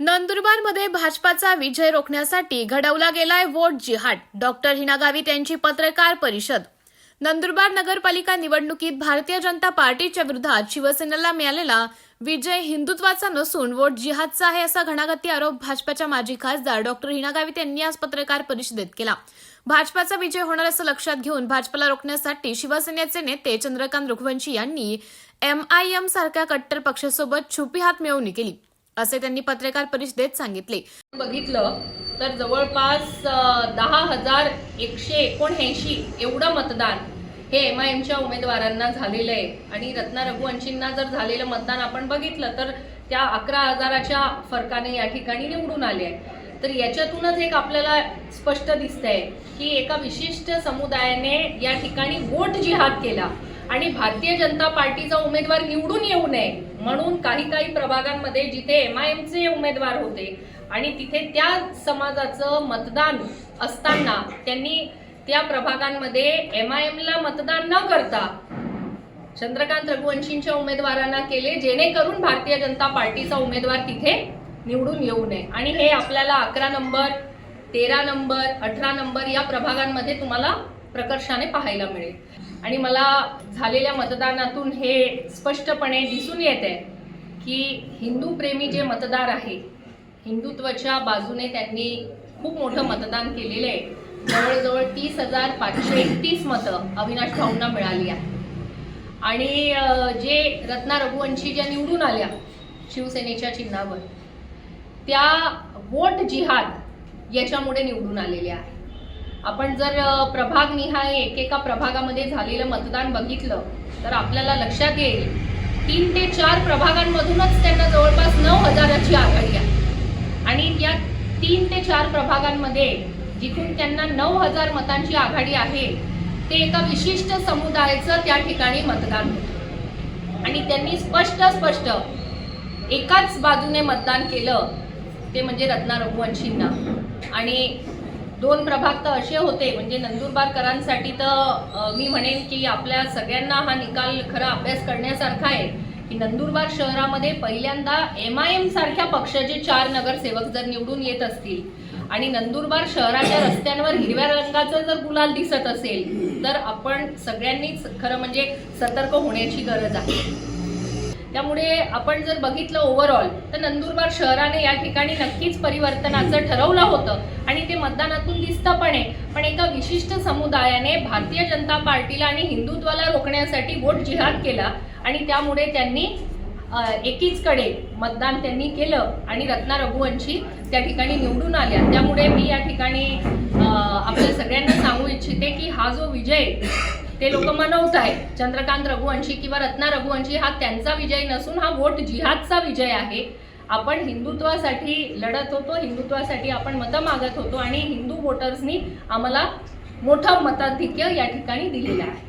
नंदुरबारमध्ये भाजपाचा विजय रोखण्यासाठी घडवला गेलाय वोट जिहाद. डॉक्टर हिना गावित यांची पत्रकार परिषद. नंदुरबार नगरपालिका निवडणुकीत भारतीय जनता पार्टीच्या विरोधात शिवसेनेला मिळालेला विजय हिंदुत्वाचा नसून वोट जिहादचा आहे असा घणाघाती आरोप भाजपाच्या माजी खासदार डॉक्टर हिना गावित यांनी आज पत्रकार परिषदेत केला. भाजपाचा विजय होणार असं लक्षात घेऊन भाजपला रोखण्यासाठी शिवसेनेचे नेते चंद्रकांत रघुवंशी यांनी एमआयएम सारख्या कट्टर पक्षासोबत छुपी हात मिळवणी केली. असे त्यांनी पत्रकार परिषदेत सांगितले. बघितलं तर जवळपास दहा हजार एकशे एकोणऐंशी एवढं मतदान हे एम आय एमच्या उमेदवारांना झालेलं आहे. आणि रत्ना रघुवंशींना जर झालेलं मतदान आपण बघितलं तर त्या अकरा हजाराच्या फरकाने या ठिकाणी निवडून आले आहे तर याच्यातूनच एक आपल्याला स्पष्ट दिसतंय की एका विशिष्ट समुदायाने या ठिकाणी वोट जिहाद केला. आणि भारतीय जनता पार्टीचा उमेदवार निवडून येऊ नये म्हणून काही काही प्रभागांमध्ये जिथे एम आय एमचे उमेदवार होते आणि तिथे त्या समाजाचं मतदान असताना त्यांनी त्या प्रभागांमध्ये एम आय एमला मतदान न करता चंद्रकांत रघुवंशींच्या उमेदवारांना केले जेणेकरून भारतीय जनता पार्टीचा उमेदवार तिथे निवडून येऊ नये. आणि हे आपल्याला अकरा नंबर तेरा नंबर अठरा नंबर या प्रभागांमध्ये तुम्हाला प्रकर्षाने पाहायला मिळेल. आणि मला झालेल्या मतदानातून हे स्पष्टपणे दिसून येत आहे की हिंदू प्रेमी जे मतदार आहे हिंदुत्वाच्या बाजूने त्यांनी खूप मोठं मतदान केलेलं आहे. जवळजवळ तीस हजार पाचशे एकतीस मतं अविनाश भाऊंना मिळाली आहे आणि जे रत्ना रघुवंशी ज्या निवडून आल्या शिवसेनेच्या चिन्हावर त्या वोट जिहाद याच्यामुळे निवडून आलेल्या आहे आपण जर प्रभाग निहाय एकेका प्रभागामध्ये झालेलं मतदान बघितलं तर आपल्याला लक्षात येईल तीन ते चार प्रभागांमधूनच त्यांना जवळपास नऊ हजाराची आघाडी आहे. आणि या तीन ते चार प्रभागांमध्ये जिथून त्यांना नऊ हजार मतांची आघाडी आहे ते एका विशिष्ट समुदायाचं त्या ठिकाणी मतदान होतं. आणि त्यांनी स्पष्ट स्पष्ट एकाच बाजूने मतदान केलं ते म्हणजे रत्ना रघुवंशींना आणि दोन प्रभाग तर असे होते म्हणजे नंदुरबारकरांसाठी तर मी म्हणेन की आपल्या सगळ्यांना हा निकाल खरा अभ्यास करण्यासारखा आहे की नंदुरबार शहरामध्ये पहिल्यांदा एम आय एम सारख्या पक्षाचे चार नगरसेवक जर निवडून येत असतील आणि नंदुरबार शहराच्या रस्त्यांवर हिरव्या रंगाचं जर गुलाल दिसत असेल तर आपण सगळ्यांनीच खरं म्हणजे सतर्क होण्याची गरज आहे. त्यामुळे आपण जर बघितलं ओव्हरऑल तर नंदुरबार शहराने या ठिकाणी नक्कीच परिवर्तनाचं ठरवलं होतं. आणि ते मतदानातून दिसतं पण आहे. पण एका विशिष्ट समुदायाने भारतीय जनता पार्टीला आणि हिंदुत्वाला रोखण्यासाठी वोट जिहाद केला. आणि त्यामुळे त्यांनी एकीचकडे मतदान त्यांनी केलं आणि रत्ना रघुवंशी त्या ठिकाणी निवडून आल्या. त्यामुळे मी या ठिकाणी आपल्या सगळ्यांना सांगू इच्छिते की हा जो विजय ते लोक मनवत आहेत. चंद्रकांत रघुवंशी किंवा रत्ना रघुवंशी हा त्यांचा विजय नसून हा वोट जिहादचा विजय आहे. आपण हिंदुत्वासाठी लढत होतो हिंदुत्वासाठी आपण मतं मागत होतो आणि हिंदू वोटर्सनी आम्हाला मोठं मताधिक्य या ठिकाणी दिलेलं आहे.